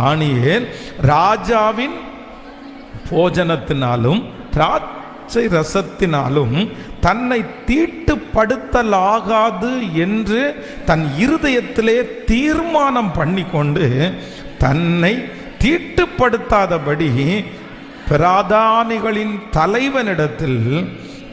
தானியேல் ராஜாவின் போஜனத்தினாலும் திராட்சை ரசத்தினாலும் தன்னை தீட்டுப்படுத்தலாகாது என்று தன் இருதயத்திலே தீர்மானம் பண்ணிக்கொண்டு தன்னை தீட்டுப்படுத்தாதபடி பிரதானிகளின் தலைவனிடத்தில்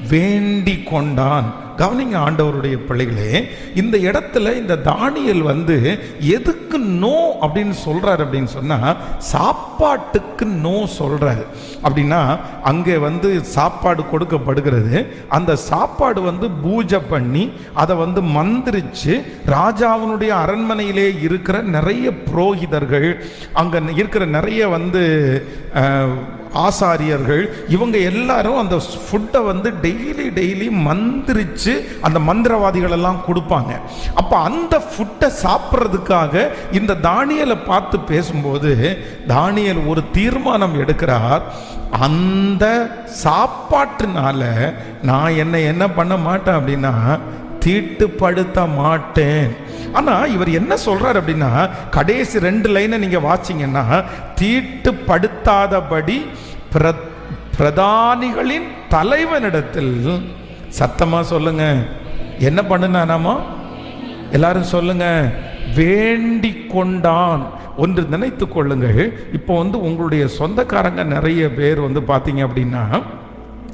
வேண்டிக் கொண்டான் கவனிங்க ஆண்டவருடைய பிள்ளைகளே இந்த இடத்துல இந்த தானியல் வந்து எதுக்கு நோ அப்படின்னு சொல்கிறார் அப்படின்னு சொன்னால் சாப்பாட்டுக்கு நோ சொல்கிறாரு அப்படின்னா அங்கே வந்து சாப்பாடு கொடுக்கப்படுகிறது. அந்த சாப்பாடு வந்து பூஜை பண்ணி அதை வந்து மந்திரிச்சு ராஜாவினுடைய அரண்மனையிலே இருக்கிற நிறைய புரோகிதர்கள் அங்கே இருக்கிற நிறைய வந்து ஆசாரியர்கள் இவங்க எல்லாரும் அந்த ஃபுட்டை வந்து டெய்லி டெய்லி மந்திரிச்சு அந்த மந்திரவாதிகள் எல்லாம் கொடுப்பாங்க. அப்போ அந்த ஃபுட்டை சாப்பிட்றதுக்காக இந்த தானியலை பார்த்து பேசும்போது தானியல் ஒரு தீர்மானம் எடுக்கிறார். அந்த சாப்பாட்டுனால நான் என்னை என்ன பண்ண மாட்டேன் அப்படின்னா தீட்டுப்படுத்த மாட்டேன். ஆனால் இவர் என்ன சொல்கிறார் அப்படின்னா கடைசி ரெண்டு லைனை நீங்கள் வாச்சிங்கன்னா தீட்டுப்படுத்தாதபடி பிரதானிகளின் தலைவனிடத்தில் சத்தமா சொல்லுங்க. என்ன பண்ணுனானாமோ எல்லாரும் சொல்லுங்க. வேண்டி கொண்டான் ஒன்று நினைத்து கொள்ளுங்கள். இப்போ வந்து உங்களுடைய சொந்தக்காரங்க நிறைய பேர் வந்து பார்த்தீங்க அப்படின்னா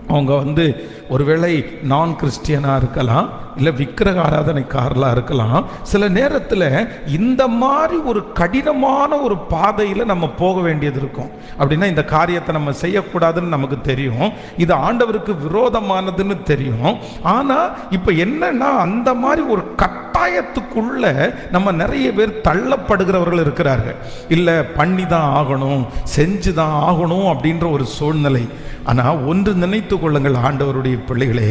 அவங்க வந்து ஒருவேளை நான் கிறிஸ்டியனாக இருக்கலாம் இல்லை விக்கிரக ஆராதனைக்காரலாக இருக்கலாம். சில நேரத்தில் இந்த மாதிரி ஒரு கடினமான ஒரு பாதையில் நம்ம போக வேண்டியது இருக்கும். அப்படின்னா இந்த காரியத்தை நம்ம செய்யக்கூடாதுன்னு நமக்கு தெரியும். இது ஆண்டவருக்கு விரோதமானதுன்னு தெரியும். ஆனால் இப்போ என்னன்னா அந்த மாதிரி ஒரு கட்டாயத்துக்குள்ள நம்ம நிறைய பேர் தள்ளப்படுகிறவர்கள் இருக்கிறார்கள். இல்லை பண்ணி தான் ஆகணும் செஞ்சு தான் ஆகணும் அப்படின்ற ஒரு சூழ்நிலை. ஆனால் ஒன்று நினைத்து கொள்ளுங்கள் ஆண்டவருடைய பிள்ளைகளே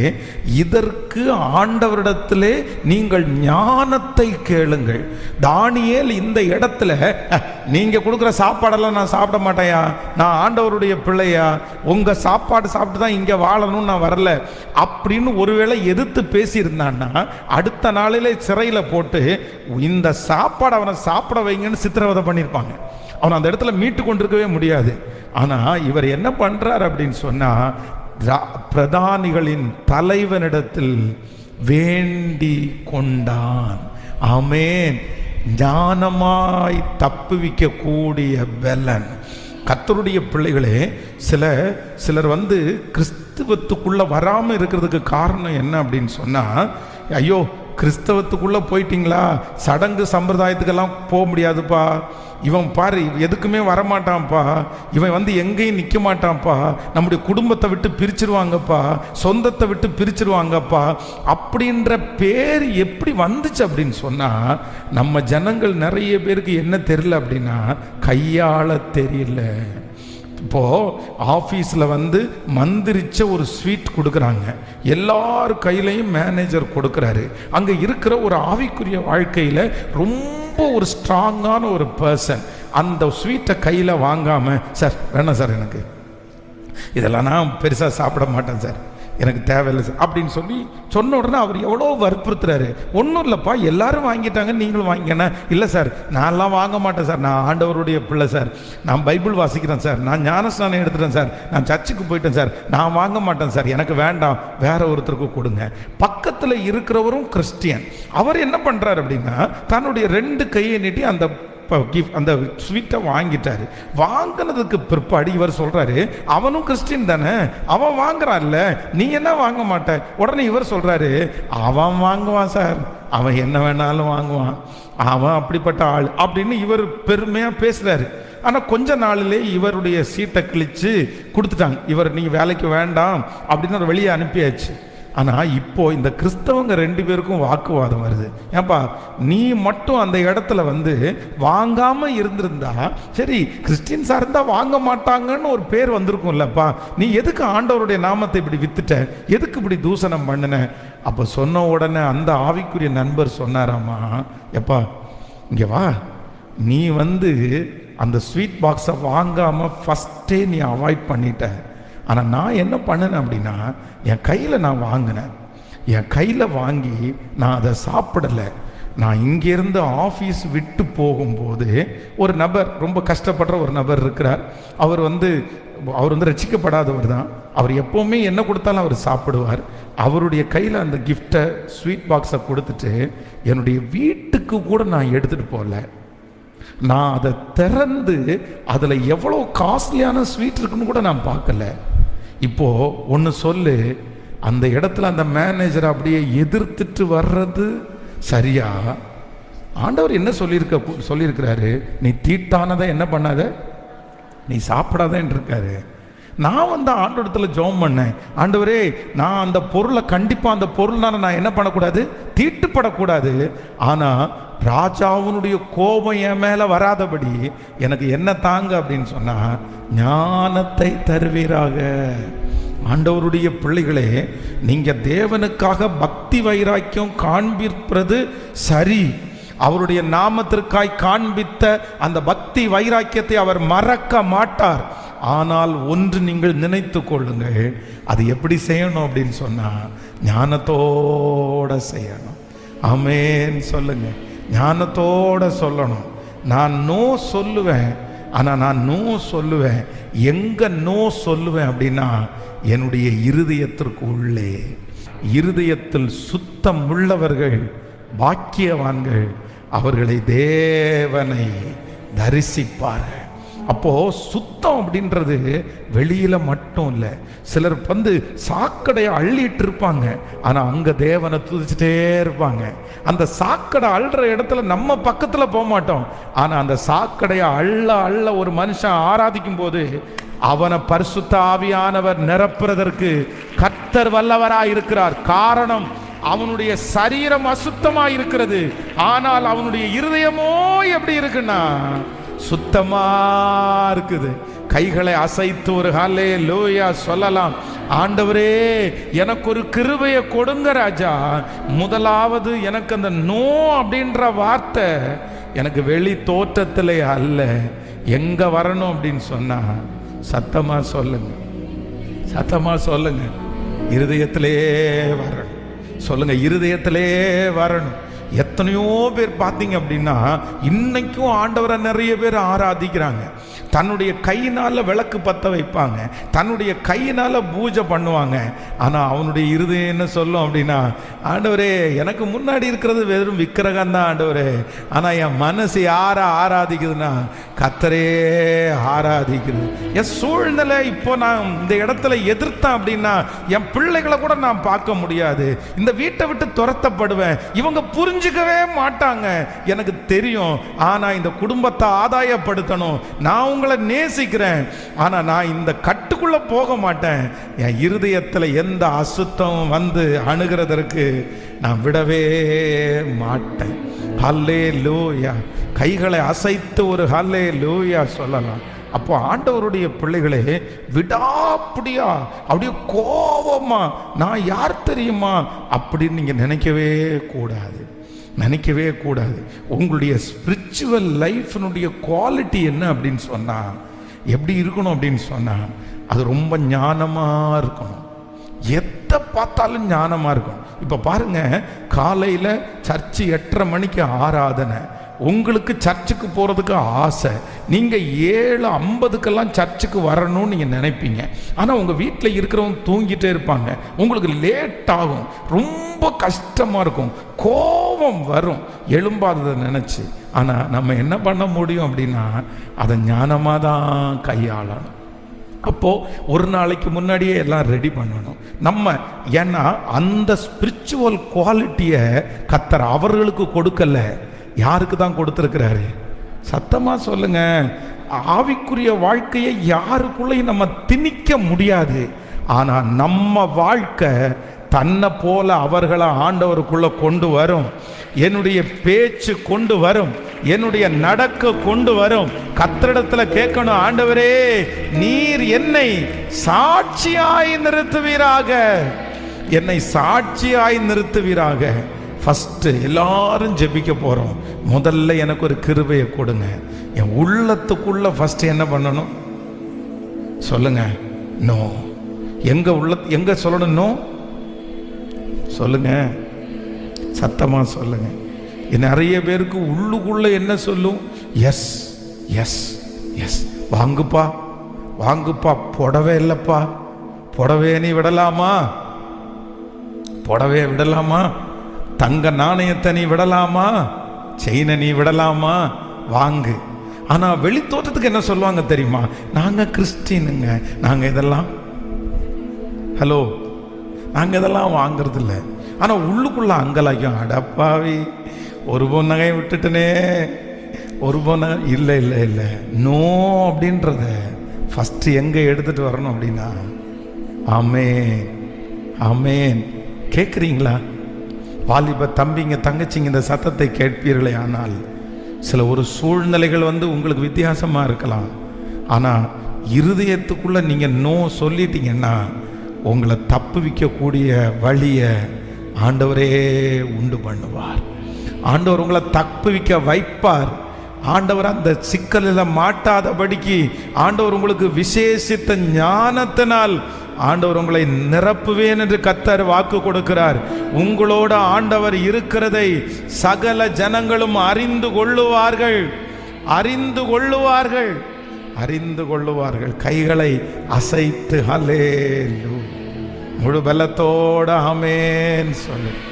இதற்கு ஆண்டவரிடத்திலே நீங்கள் ஞானத்தை கேளுங்கள். தானியேல் இந்த இடத்துல நீங்கள் கொடுக்குற சாப்பாடெல்லாம் நான் சாப்பிட மாட்டேயா நான் ஆண்டவருடைய பிள்ளையா. உங்கள் சாப்பாடு சாப்பிட்டு தான் இங்கே வாழணும்னு நான் வரல. அப்படின்னு ஒருவேளை எதிர்த்து பேசியிருந்தான்னா அடுத்த நாளிலே சிறையில் போட்டு இந்த சாப்பாடு அவனை சாப்பிட வைங்கன்னு சித்திரவதை பண்ணியிருப்பாங்க. அவன் அந்த இடத்துல மீட்டு கொண்டிருக்கவே முடியாது. ஆனால் இவர் என்ன பண்ணுறார் அப்படின்னு சொன்னா ரா- பிரதானிகளின் தலைவனிடத்தில் வேண்டி கொண்டான் அமேன் ஞானமாய் தப்புவிக்க கூடிய கத்தருடைய பிள்ளைகளே சில சிலர் வந்து கிறிஸ்துவத்துக்குள்ள வராமல் இருக்கிறதுக்கு காரணம் என்ன அப்படின்னு சொன்னா ஐயோ கிறிஸ்தவத்துக்குள்ளே போயிட்டீங்களா? சடங்கு சம்பிரதாயத்துக்கெல்லாம் போக முடியாதுப்பா. இவன் பாரு எதுக்குமே வரமாட்டான்ப்பா. இவன் வந்து எங்கேயும் நிற்க மாட்டான்ப்பா நம்முடைய குடும்பத்தை விட்டு பிரிச்சிருவாங்கப்பா. சொந்தத்தை விட்டு பிரிச்சிருவாங்கப்பா. அப்படின்ற பேர் எப்படி வந்துச்சு அப்படின்னு சொன்னால் நம்ம ஜனங்கள் நிறைய பேருக்கு என்ன தெரியல அப்படின்னா கையாள தெரியல. இப்போது ஆஃபீஸில் வந்து மந்திரிச்ச ஒரு ஸ்வீட் கொடுக்குறாங்க. எல்லார் கையிலையும் மேனேஜர் கொடுக்குறாரு. அங்கே இருக்கிற ஒரு ஆவிக்குரிய வாழ்க்கையில் ரொம்ப ஒரு ஸ்ட்ராங்கான ஒரு பர்சன் அந்த ஸ்வீட்டை கையில் வாங்காமல் சார் வேணாம் சார் எனக்கு. இதெல்லாம் நான் பெருசாக சாப்பிட மாட்டேன் சார். எனக்கு தேவையில்லை சார் அப்படின்னு சொல்லி சொன்ன உடனே அவர் எவ்வளோ வற்புறுத்துறாரு. ஒன்றும் இல்லைப்பா எல்லாரும் வாங்கிட்டாங்க நீங்களும் வாங்கிக்கண்ணா இல்லை சார் நான்லாம் வாங்க மாட்டேன் சார் நான் ஆண்டவருடைய பிள்ளை சார். நான் பைபிள் வாசிக்கிறேன் சார் நான் ஞானஸ்நானம் எடுத்துட்டேன் சார். நான் சர்ச்சுக்கு போயிட்டேன் சார் நான் வாங்க மாட்டேன் சார். எனக்கு வேண்டாம் வேற ஒருத்தருக்கு கொடுங்க. பக்கத்தில் இருக்கிறவரும் கிறிஸ்டியன். அவர் என்ன பண்ணுறாரு அப்படின்னா தன்னுடைய ரெண்டு கையை நீட்டி அந்த இப்போ கிஃப்ட் அந்த ஸ்வீட்டை வாங்கிட்டாரு. வாங்கினதுக்கு பிற்பாடு இவர் சொல்றாரு அவனும் கிறிஸ்டின் தானே அவன் வாங்குறான்ல நீ என்ன வாங்க மாட்ட? உடனே இவர் சொல்றாரு அவன் வாங்குவான் சார் அவன் என்ன வேணாலும் வாங்குவான். அவன் அப்படிப்பட்ட ஆள். அப்படின்னு இவர் பெருமையா பேசுறாரு. ஆனால் கொஞ்ச நாளிலே இவருடைய சீட்டை கிழிச்சு கொடுத்துட்டாங்க. இவர் நீ வேலைக்கு வேண்டாம் அப்படின்னு ஒரு வெளியே அனுப்பியாச்சு. ஆனால் இப்போ இந்த கிறிஸ்தவங்க ரெண்டு பேருக்கும் வாக்குவாதம் வருது. ஏன்பா நீ மட்டும் அந்த இடத்துல வந்து வாங்காமல் இருந்திருந்தா சரி கிறிஸ்டின்ஸாக இருந்தால் வாங்க மாட்டாங்கன்னு ஒரு பேர் வந்திருக்கும்லப்பா. நீ எதுக்கு ஆண்டவருடைய நாமத்தை இப்படி வித்துட்ட? எதுக்கு இப்படி தூசணம் பண்ணின? அப்போ சொன்ன உடனே அந்த ஆவிக்குரிய நண்பர் சொன்னாராம்மா எப்பா இங்கே வா. நீ வந்து அந்த ஸ்வீட் பாக்ஸை வாங்காமல் ஃபஸ்ட்டே நீ அவாய்ட் பண்ணிட்ட. ஆனால் நான் என்ன பண்ணினேன் அப்படின்னா என் கையில் நான் வாங்கினேன். என் கையில் வாங்கி நான் அதை சாப்பிடலை. நான் இங்கேருந்து ஆஃபீஸ் விட்டு போகும்போது ஒரு நபர் ரொம்ப கஷ்டப்படுற ஒரு நபர் இருக்கிறார். அவர் வந்து அவர் வந்து ரசிக்கப்படாதவர் தான். அவர் எப்போவுமே என்ன கொடுத்தாலும் அவர் சாப்பிடுவார். அவருடைய கையில் அந்த கிஃப்டை ஸ்வீட் பாக்ஸை கொடுத்துட்டு என்னுடைய வீட்டுக்கு கூட நான் எடுத்துகிட்டு போகல. நான் அதை திறந்து அதில் எவ்வளோ காஸ்ட்லியான ஸ்வீட் இருக்குன்னு கூட நான் பார்க்கல. இப்போ ஒன்று சொல்லு அந்த இடத்துல அந்த மேனேஜரை அப்படியே எதிர்த்துட்டு வர்றது சரியா? ஆண்டவர் என்ன சொல்லியிருக்க சொல்லியிருக்கிறாரு? நீ தீட்டானதை என்ன பண்ணாத? நீ சாப்பிடாதேன்னு இருக்காரு. நான் வந்து ஆண்டவரத்துல ஜெபம் பண்ணேன். ஆண்டவரே நான் அந்த பொருளை கண்டிப்பாக அந்த பொருள்னால நான் என்ன பண்ணக்கூடாது? தீட்டுப்படக்கூடாது. ஆனால் ராஜாவுனுடைய கோபம் என் மேலே வராதபடி எனக்கு என்ன தாங்க அப்படின்னு சொன்னால் ஞானத்தை தருவீராக. ஆண்டவருடைய பிள்ளைகளே நீங்கள் தேவனுக்காக பக்தி வைராக்கியம் காண்பிப்பது சரி. அவருடைய நாமத்திற்காய் காண்பித்த அந்த பக்தி வைராக்கியத்தை அவர் மறக்க மாட்டார். ஆனால் ஒன்று நீங்கள் நினைத்து கொள்ளுங்கள் அது எப்படி செய்யணும் அப்படின்னு சொன்னால் ஞானத்தோட செய்யணும். அமேன்னு சொல்லுங்கள் ஞானத்தோட சொல்லணும். நான் நோ சொல்லுவேன் ஆனால் நான் நோ சொல்லுவேன். எங்கே நோ சொல்லுவேன் அப்படின்னா என்னுடைய இருதயத்திற்கு உள்ளே. இருதயத்தில் சுத்தம் உள்ளவர்கள் பாக்கியவான்கள் அவர்களை தேவனை தரிசிப்பார்கள். அப்போது சுத்தம் அப்படின்றது வெளியில் மட்டும் இல்லை. சிலர் வந்து சாக்கடையை அள்ளிட்டு இருப்பாங்க. ஆனால் அங்கே தேவனை துதிச்சுட்டே இருப்பாங்க. அந்த சாக்கடை அள்ளுற இடத்துல நம்ம பக்கத்தில் போக மாட்டோம். ஆனால் அந்த சாக்கடையை அள்ள அள்ள ஒரு மனுஷன் ஆராதிக்கும் போது அவனை பரிசுத்த ஆவியானவர் நிரப்புறதற்கு கத்தர் வல்லவராக இருக்கிறார். காரணம் அவனுடைய சரீரம் அசுத்தமாக இருக்கிறது. ஆனால் அவனுடைய இருதயமோ எப்படி இருக்குன்னா சுத்தமா இருக்குது. கைகளை அசைத்து ஒரு ஹாலே லோயா சொல்லலாம். ஆண்டவரே எனக்கு ஒரு கிருபையை கொடுங்க ராஜா. முதலாவது எனக்கு அந்த நோ அப்படின்ற வார்த்தை எனக்கு வெளி தோற்றத்திலே அல்ல. எங்க வரணும் அப்படின்னு சொன்னா சத்தமா சொல்லுங்க. சத்தமா சொல்லுங்க. இருதயத்திலே வரணும். சொல்லுங்க இருதயத்திலே வரணும். எத்தனையோ பேர் பார்த்தீங்க அப்படின்னா இன்னைக்கும் ஆண்டவரை நிறைய பேர் ஆராதிக்கிறாங்க. தன்னுடைய கையினால் விளக்கு பற்ற வைப்பாங்க. தன்னுடைய கையினால் பூஜை பண்ணுவாங்க. ஆனால் அவனுடைய இருதயம் என்ன சொல்லும் அப்படின்னா ஆண்டவரே எனக்கு முன்னாடி இருக்கிறது வெறும் விக்கிரகம் தான் ஆண்டவரே. ஆனால் என் மனசு யாரை ஆராதிக்குதுன்னா கத்தரே ஆராதிக்குது. என் சூழ்நிலை இப்போ நான் இந்த இடத்துல எதிர்த்தேன் அப்படின்னா என் பிள்ளைகளை கூட நான் பார்க்க முடியாது. இந்த வீட்டை விட்டு துரத்தப்படுவேன். இவங்க புரிஞ்சுக்க புரிஞ்சுக்கவே மாட்டாங்க. எனக்கு தெரியும். ஆனால் இந்த குடும்பத்தை ஆதாயப்படுத்தணும். நான் உங்களை நேசிக்கிறேன். ஆனால் நான் இந்த கட்டுக்குள்ளே போக மாட்டேன். என் இருதயத்தில் எந்த அசுத்தம் வந்து அணுகிறதற்கு நான் விடவே மாட்டேன். ஹல்லே லூயா கைகளை அசைத்து ஒரு ஹல்லே லூயா சொல்லலாம். அப்போ ஆண்டவருடைய பிள்ளைகளே விடாப்படியா? அப்படியே கோபமா நான் யார் தெரியுமா? அப்படின்னு நீங்கள் நினைக்கவே கூடாது. நினைக்கவே கூடாது. உங்களுடைய ஸ்பிரிச்சுவல் லைஃப்னுடைய குவாலிட்டி என்ன அப்படின்னு சொன்னால் எப்படி இருக்கணும் அப்படின்னு சொன்னால் அது ரொம்ப ஞானமாக இருக்கணும். எதை பார்த்தாலும் ஞானமாக இருக்கும் இப்போ பாருங்கள் காலையில் சர்ச்சு எட்டரை மணிக்கு ஆராதனை. உங்களுக்கு சர்ச்சுக்கு போகிறதுக்கு ஆசை. நீங்கள் ஏழு ஐம்பதுக்கெல்லாம் சர்ச்சுக்கு வரணும்னு நீங்கள் நினைப்பீங்க. ஆனால் உங்கள் வீட்டில் இருக்கிறவங்க தூங்கிட்டே இருப்பாங்க. உங்களுக்கு லேட் ஆகும். ரொம்ப கஷ்டமாக இருக்கும். கோ கோபம் வரும். எழும்பாததை நினச்சி. ஆனால் நம்ம என்ன பண்ண முடியும் அப்படின்னா அதை ஞானமாக தான் கையாளணும். அப்போது ஒரு நாளைக்கு முன்னாடியே எல்லாம் ரெடி பண்ணணும். நம்ம ஏன்னா அந்த ஸ்பிரிச்சுவல் குவாலிட்டியை கத்தர் அவர்களுக்கு கொடுக்கல. யாருக்கு தான் கொடுத்துருக்கிறாரு? சத்தமாக சொல்லுங்க. ஆவிக்குரிய வாழ்க்கையை யாருக்குள்ளேயும் நம்ம திணிக்க முடியாது. ஆனால் நம்ம வாழ்க்கை தன்னை போல அவர்களை ஆண்டவருக்குள்ளே கொண்டு வரும். என்னுடைய பேச்சு கொண்டு வரும். என்னுடைய நடக்க கொண்டு வரும். கத்திரிடத்துல கேட்கணும் ஆண்டவரே நீர் என்னை சாட்சியாய் நிறுத்துவீராக. என்னை சாட்சியாய் நிறுத்துவீராக. ஃபஸ்ட்டு எல்லாரும் ஜெபிக்க போகிறோம் முதல்ல எனக்கு ஒரு கிருபையை கொடுங்க. என் உள்ளத்துக்குள்ள ஃபஸ்ட்டு என்ன பண்ணணும்? சொல்லுங்க. நோ எங்கே உள்ள எங்கே சொல்லணும்? நோ சொல்லுங்க. சத்தமாக சொல்லுங்க. நிறைய பேருக்கு உள்ளுக்குள்ள என்ன சொல்லும்? எஸ் எஸ் எஸ் வாங்குப்பா வாங்குப்பா. புடவை இல்லைப்பா. புடவைய நீ விடலாமா? புடவையை விடலாமா? தங்க நாணயத்தை நீ விடலாமா? செயினை நீ விடலாமா? வாங்கு. ஆனால் வெளித்தோட்டத்துக்கு என்ன சொல்லுவாங்க தெரியுமா? நாங்கள் கிறிஸ்டினுங்க. நாங்கள் இதெல்லாம். ஹலோ நாங்கள் இதெல்லாம் வாங்குறது இல்லை உள்ளுக்குள்ளே உள்ளுக்குள்ள அங்கலாய்க்கும் அடப்பாவி ஒரு பொன் நகையை விட்டுட்டனே. ஒரு பொன் நகை இல்லை இல்லை இல்லை. நோ அப்படின்றத ஃபஸ்ட்டு எங்கே எடுத்துட்டு வரணும் அப்படின்னா ஆமேன் ஆமேன். கேட்குறீங்களா வாலிப தம்பிங்க தங்கச்சிங்க இந்த சத்தத்தை கேட்பீர்களே ஆனால் சில ஒரு சூழ்நிலைகள் வந்து உங்களுக்கு வித்தியாசமாக இருக்கலாம். ஆனால் இருதயத்துக்குள்ளே நீங்கள் நோ சொல்லிட்டீங்கன்னா உங்களை தப்பு வைக்கக்கூடிய வழியை ஆண்டவரே உண்டு பண்ணுவார். ஆண்டவர் உங்களை தப்பு வைக்க வைப்பார். ஆண்டவர் அந்த சிக்கலில் மாட்டாதபடிக்கு ஆண்டவர் உங்களுக்கு விசேஷித்த ஞானத்தினால் ஆண்டவர் உங்களை நிரப்புவேன் என்று கத்தர் வாக்கு கொடுக்கிறார். உங்களோட ஆண்டவர் இருக்கிறதை சகல ஜனங்களும் அறிந்து கொள்ளுவார்கள். அறிந்து கொள்ளுவார்கள். அறிந்து கொள்ளுவார்கள். கைகளை அசைத்து ஹலே முழு பலத்தோட ஆமேன் சொல்லு.